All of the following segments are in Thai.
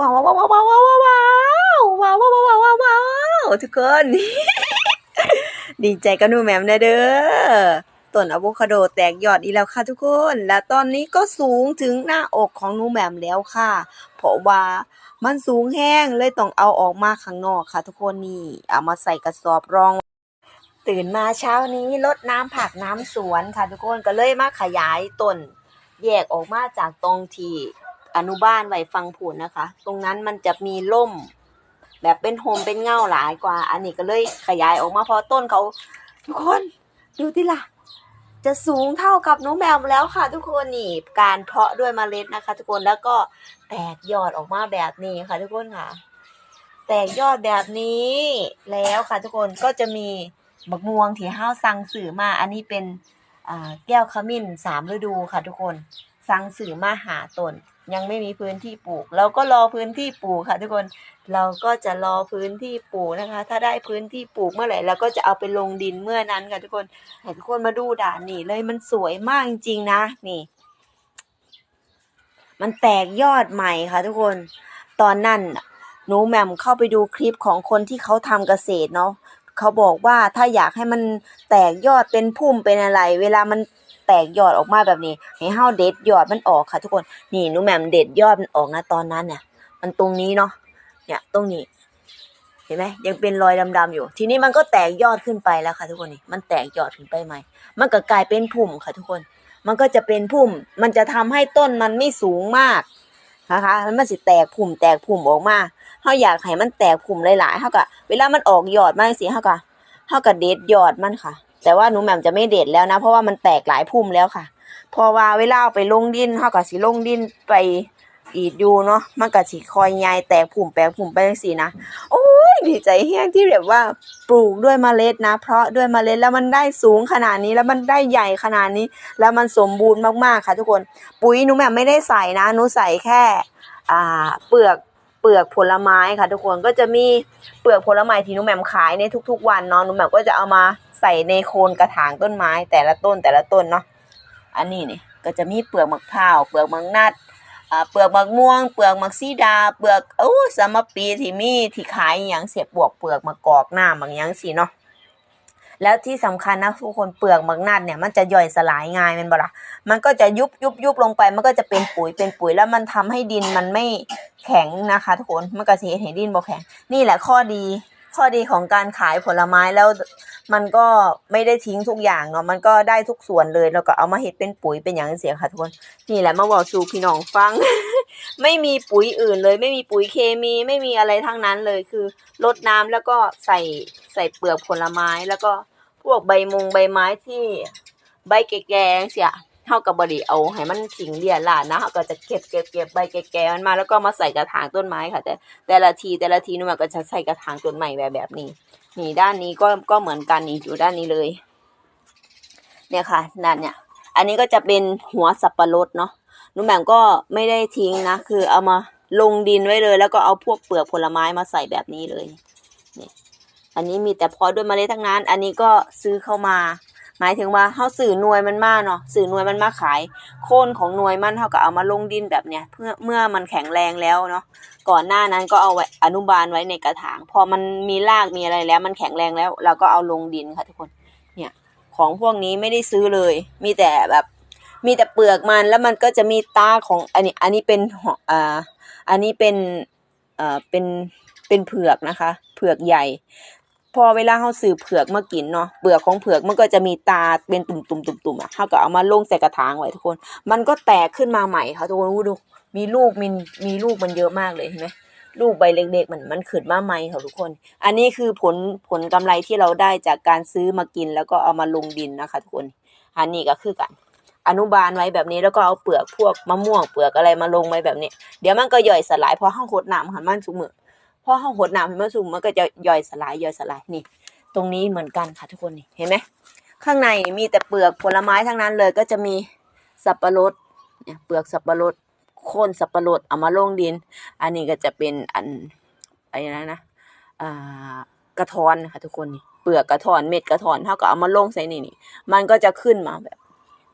ว้าวว้าวว้าวว้าวว้าวว้าวว้าวว้าวว้าวว้าวว้าวว้าวทุกคนดีใจกับหนูแมมนะเด้อต้นอะโวคาโดแตกยอดอีแล้วค่ะทุกคน และตอนนี้ก็สูงถึงหน้าอกของหนูแมมแล้วค่ะ เพราะว่ามันสูงแห้งเลยต้องเอาออกมาข้างนอกค่ะ ทุกคนนี่เอามาใส่กระสอบรองตื่นมาเช้านี้รดน้ำผักน้ำสวนค่ะ ทุกคนก็เลยมาขยายต้น แยกออกมาจากตรงที่ อนุบาลไว้ฟังผุนนะคะ ตรงนั้นมันจะมีร่ม แบบเป็นโฮมเป็นเงาหลายกว่า อันนี้ก็เลยขยายออกมาเพราะต้นเขาทุกคนดูที่ล่ะจะสูงเท่ากับน้องแมวแล้วค่ะ ทุกคนนี่การเพาะด้วยเมล็ดนะคะ ทุกคนแล้วก็แตกยอดออกมาแบบนี้ค่ะ ทุกคนค่ะ แตกยอดแบบนี้แล้วค่ะ ทุกคนก็จะมีบักม่วงที่ห้าวสั่งสื่อมา อันนี้เป็นแก้วขมิ้นสามฤดูค่ะ ทุกคน สั่งสื่อมาหาตน ยังไม่มีพื้นที่ปลูก เราก็รอพื้นที่ปลูกค่ะทุกคนเราก็จะรอพื้นที่ปลูกนะคะ ถ้าได้พื้นที่ปลูกเมื่อไหร่เราก็จะเอาไปลงดินเมื่อนั้นค่ะทุกคนให้ทุกคนมาดูด่านนี่เลยมันสวยมากจริงๆนะนี่มันแตกยอดใหม่ค่ะทุกคน ตอนนั้นหนูแหม่มเข้าไปดูคลิปของคนที่เขาทำเกษตรเนาะเขาบอกว่าถ้าอยากให้มันแตกยอดเป็นพุ่มเป็นอะไร เวลามัน แตกยอดออกมาแบบนี้ให้เฮาเด็ดยอดมันออกค่ะ ทุกคนนี่หนูแหม่มเด็ดยอดมันออกนะตอนนั้นเนี่ย มันตรงนี้เนาะเนี่ยตรงนี้ เห็นไหมยังเป็นรอยดำๆอยู่ ทีนี้มันก็แตกยอดขึ้นไปแล้วค่ะ ทุกคนนี่มันแตกยอดขึ้นไปใหม่ มันก็กลายเป็นพุ่มค่ะทุกคน มันก็จะเป็นพุ่ม มันจะทำให้ต้นมันไม่สูงมากนะคะแล้วมันสิแตกพุ่มแตกพุ่มออกมาเฮาอยากให้มันแตกพุ่มหลายๆเฮาก็เวลามันออกยอดมาสิเฮาก็เฮาก็เด็ดยอดมันค่ะ แต่ว่าหนูแหม่มจะไม่เด็ดแล้วนะ เพราะว่ามันแตกหลายพุ่มแล้วค่ะพราว่าเวลาเอาไปลงดินเฮาก็สิลงดินไปอีดอยู่เนาะมันก็สิคอยใหญ่แตกพุ่มแปลกพุ่มไปจังซี่นะโอ้ยดีใจแฮงที่แบบว่าปลูกด้วยเมล็ดนะ เพราะด้วยเมล็ดแล้วมันได้สูงขนาดนี้แล้วมันได้ใหญ่ขนาดนี้ แล้วมันสมบูรณ์มากๆค่ะ ทุกคนปุ๋ยหนูแหม่มไม่ได้ใส่นะหนูใส่แค่ อ่า เปลือก เปลือกผลไม้ค่ะ ทุกคนก็จะมีเปลือกผลไม้ที่หนูแหม่มขายในทุก ๆ วันเนาะหนูแหม่มก็จะเอามาใส่ในโคนกระถางต้นไม้ แต่ละต้นแต่ละต้นเนาะอันนี้นี่ก็จะมีเปลือกมะพร้าวเปลือกมังนัดอ่าเปลือกมะม่วง เปลือกมักซีดา เปลือกโอ้สมปีที่มีที่ขายอย่างเสียบวกเปลือกมะกอกหน้าบางอย่างสิเนาะแล้วที่สำคัญนะทุกคนเปลือกมักนัดเนี่ยมันจะย่อยสลายง่ายมันบ่ล่ะมันก็จะยุบยุบยุบลงไป มันก็จะเป็นปุ๋ยเป็นปุ๋ยแล้วมันทำให้ดินมันไม่ แข็งนะคะทุกคนมันก็สิเฮ็ดให้ดินบ่แข็ง นี่แหละข้อดี ข้อดีของการขายผลไม้แล้วมันก็ไม่ได้ทิ้งทุกอย่างเนาะมันก็ได้ทุกส่วนเลยแล้วก็เอามาเฮ็ดเป็นปุ๋ยเป็นอย่างเสียค่ะทุกคนนี่แหละมาบอกสู่พี่น้องฟัง ไม่มีปุ๋ยอื่นเลย ไม่มีปุ๋ยเคมีไม่มีอะไรทั้งนั้นเลยคือรดน้ำแล้วก็ใส่ใส่เปลือกผลไม้แล้วก็พวกใบมงใบไม้ที่ใบแก่ๆเสีย เท่ากับบไดีเอาให้มันสิงเดียลาดนะเขาก็จะเก็บเก็บเก็บใบแก่ๆมันมาแล้วก็มาใส่กระถางต้นไม้ค่ะ แต่แต่ละทีแต่ละทีนุ่มก็จะใส่กระถางต้นใหม่แบบแบบนี้ นี่ด้านนี้ก็ก็เหมือนกันนี่อยู่ด้านนี้เลย เนี่ยค่ะด้านเนี่ย อันนี้ก็จะเป็นหัวสับปะรดเนาะนุ่มแหม่มก็ไม่ได้ทิ้งนะ คือเอามาลงดินไว้เลย แล้วก็เอาพวกเปลือกผลไม้มาใส่แบบนี้เลยนี่อันนี้มีแต่พอด้วยเมล็ดทั้งนั้น อันนี้ก็ซื้อเข้ามา หมายถึงว่าเขาสื่อหน่วยมันมาเนาะสื่อหน่วยมันมาขาย โค่นของหน่วยมันเขาก็เอามาลงดินแบบเนี้ยเพื่อเมื่อมันแข็งแรงแล้วเนาะก่อนหน้านั้นก็เอาไว้อนุบาลไว้ในกระถาง พอมันมีรากมีอะไรแล้ว มันแข็งแรงแล้ว เราก็เอาลงดินค่ะทุกคนเนี่ยของพวกนี้ไม่ได้ซื้อเลย มีแต่แบบมีแต่เปลือกมันแล้วมันก็จะมีตาของอันนี้อันนี้เป็นออ่าอันนี้เป็นเอ่อเป็นเป็นเผือกนะคะ เผือกใหญ่ พอเวลาเขาซื้อเผือกมากินเนาะเปลือกของเผือกมันก็จะมีตาเป็นตุ่มๆตุ่มๆอะเขาก็เอามาลงใส่กระถางไว้ทุกคน มันก็แตกขึ้นมาใหม่ค่ะทุกคนดูมีลูกมีมีลูกมันเยอะมากเลยเห็นไหมลูกใบเล็กๆมันมันขึ้นมาใหม่ค่ะทุกคน อันนี้คือผลผลกำไรที่เราได้จากการซื้อมากินแล้วก็เอามาลงดินนะคะทุกคนอันนี้ก็คือกันอนุบาลไว้แบบนี้แล้วก็เอาเปลือกพวกมะม่วงเปลือกอะไรมาลงไว้แบบนี้ เดี๋ยวมันก็ย่อยสลายพอห้าหดน้ำหันมันสุกมือ พอห้าหดน้ำให้มันสุกมันก็จะย่อยสลายย่อยสลายนี่ ตรงนี้เหมือนกันค่ะทุกคนนี่เห็นไหมข้างในมีแต่เปลือกผลไม้ทั้งนั้นเลยก็จะมีสับปะรดเนี่ยเปลือกสับปะรดโค่นสับปะรดเอามาลงดิน อันนี้ก็จะเป็นอันอะไรนะนะกระทอนค่ะทุกคนนี่เปลือกกระทอนเม็ดกระทอนเท่ากับเอามาลงใส่นี่นี่มันก็จะขึ้นมาแบบ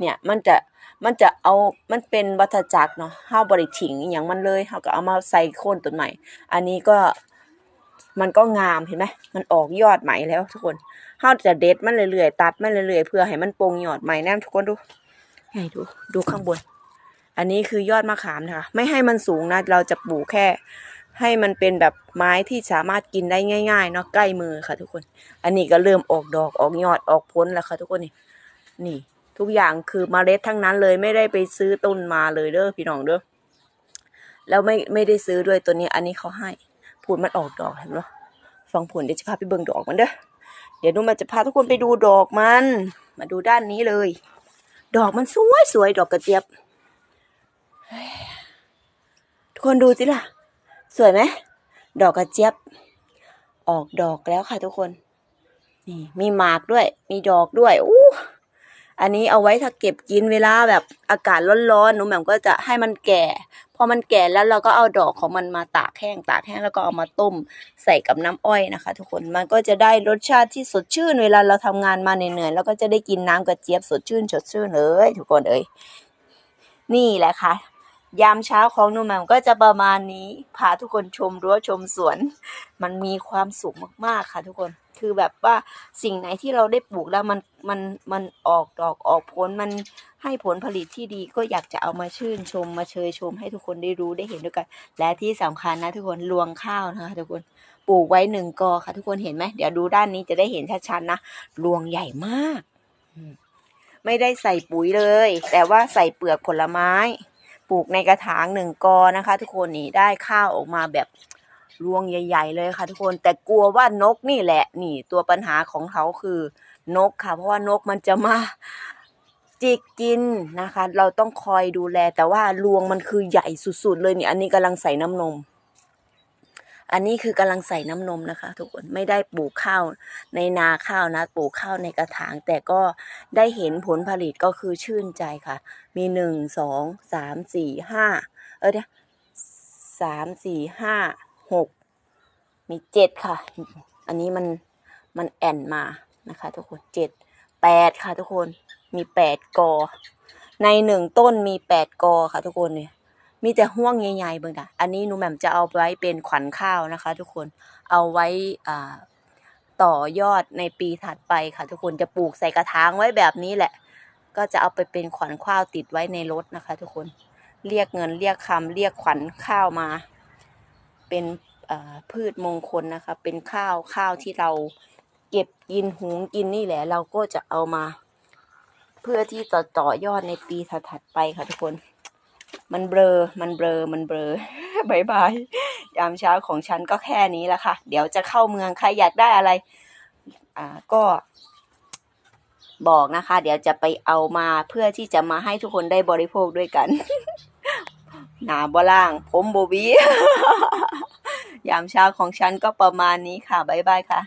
เนี่ยมันจะ มันจะเอามันเป็นวัฏจักรเนาะเฮาบ่ได้ทิ้งอหยังมันเลยเฮาก็เอามาใส่โคนต้นใหม่ อันนี้ก็มันก็งามเห็นไหมมันออกยอดใหม่แล้วทุกคนเฮาจะเด็ดมันเรื่อยๆตัดมันเรื่อยๆเพื่อให้มันโปร่งยอดใหม่แน่ทุกคนดูให้ดูดูข้างบน อันนี้คือยอดมะขามนะคะ ไม่ให้มันสูงนะ เราจะปลูกแค่ ให้มันเป็นแบบไม้ที่สามารถกินได้ง่ายๆเนาะใกล้มือค่ะทุกคน อันนี้ก็เริ่มออกดอกออกยอดออกผลแล้วค่ะทุกคนนี่นี่ ทุกอย่างคือมเมล็ดทั้งนั้นเลยไม่ได้ไปซื้อต้นมาเลยเด้อพี่น้องเด้อแล้วไม่ไม่ได้ซื้อด้วยตัวนี้อันนี้เขาให้ผลมันออกดอกเห็นไหมฟังผลเดี๋ยวจะพาไปเบิ่งดอกมันเด้อเดี๋ยวนุ่มจะพาทุกคนไปดูดอกมัน มาดูด้านนี้เลย ดอกมันสวยสวยดอกกระเจี๊ยบทุกคนดูสิล่ะ สวยไหมดอกกระเจี๊ยบ ออกดอกแล้วค่ะทุกคน นี่มีหมากด้วย มีดอกด้วยอู้ อันนี้เอาไว้ถ้าเก็บกินเวลาแบบอากาศร้อนๆหนูแหม่มก็จะให้มันแก่ พอมันแก่แล้วเราก็เอาดอกของมันมาตากแห้งตากแห้งแล้วก็เอามาต้มใส่กับน้ำอ้อยนะคะ ทุกคนมันก็จะได้รสชาติที่สดชื่นเวลาเราทำงานมาเหนื่อยๆแล้วก็จะได้กินน้ำกระเจี๊ยบสดชื่นสดชื่นเลยทุกคนเอ้ยนี่แหละค่ะ ยามเช้าของหนูแหม่มก็จะประมาณนี้ พาทุกคนชมรั้วชมสวน มันมีความสุขมากๆค่ะทุกคน คือแบบว่าสิ่งไหนที่เราได้ปลูกแล้วมันมันมันออกดอกออกผลมันให้ผลผลิตที่ดีก็อยากจะเอามาชื่นชมมาเชยชมให้ทุกคนได้รู้ได้เห็นด้วยกัน และที่สำคัญนะทุกคนรวงข้าวนะคะทุกคนปลูกไว้หนึ่งกอค่ะ ทุกคนเห็นไหมเดี๋ยวดูด้านนี้จะได้เห็นชัดๆนะรวงใหญ่มาก ไม่ได้ใส่ปุ๋ยเลย แต่ว่าใส่เปลือกผลไม้ ปลูกในกระถางหนึ่งกอนะคะ ทุกคนนี่ได้ข้าวออกมาแบบรวงใหญ่ ๆ เลยค่ะ ทุกคนแต่กลัวว่านกนี่แหละ นี่ตัวปัญหาของเขาคือนกค่ะ เพราะว่านกมันจะมาจิกกินนะคะ เราต้องคอยดูแลแต่ว่ารวงมันคือใหญ่สุดๆเลยนี่อันนี้กำลังใส่น้ำนม อันนี้คือกำลังใส่น้ำนมนะคะ ทุกคนไม่ได้ปลูกข้าวในนาข้าวนะปลูกข้าวในกระถาง แต่ก็ได้เห็นผลผลิตก็คือชื่นใจค่ะ มีหนึ่งสองสามสี่ห้าเออเดี๋ยสามสี่ห้าหกมีเจ็ดค่ะ อันนี้มันมันแอนมานะคะ ทุกคนเจ็ดแปดค่ะ ทุกคนมีแปดกอ ในหนึ่งต้นมีแปดกอค่ะ ทุกคนเนี่ย มีแต่ห่วงใหญ่ๆเบิ่งค่ะอันนี้หนูแหม่มจะเอาไว้เป็นขวัญข้าวนะคะ ทุกคน เอาไว้อ่าต่อยอดในปีถัดไปค่ะ ทุกคนจะปลูกใส่กระถางไว้แบบนี้แหละ ก็จะเอาไปเป็นขวัญข้าวติดไว้ในรถนะคะ ทุกคน เรียกเงินเรียกคำเรียกขวัญข้าวมา เป็นพืชมงคลนะคะ เป็นข้าวข้าวที่เราเก็บกินหุงกินนี่แหละ เราก็จะเอามา เพื่อที่จะต่อยอดในปีถัดๆไปค่ะทุกคน มันเบลอ มันเบลอ มันเบลอบายบาย ยามเช้าของฉันก็แค่นี้แหละค่ะ เดี๋ยวจะเข้าเมืองใครอยากได้อะไร อ่า ก็ บอกนะคะ เดี๋ยวจะไปเอามาเพื่อที่จะมาให้ทุกคนได้บริโภคด้วยกัน หนาบ่ล่าง ผมโบบียามเช้าของฉันก็ประมาณนี้ค่ะบายบายค่ะ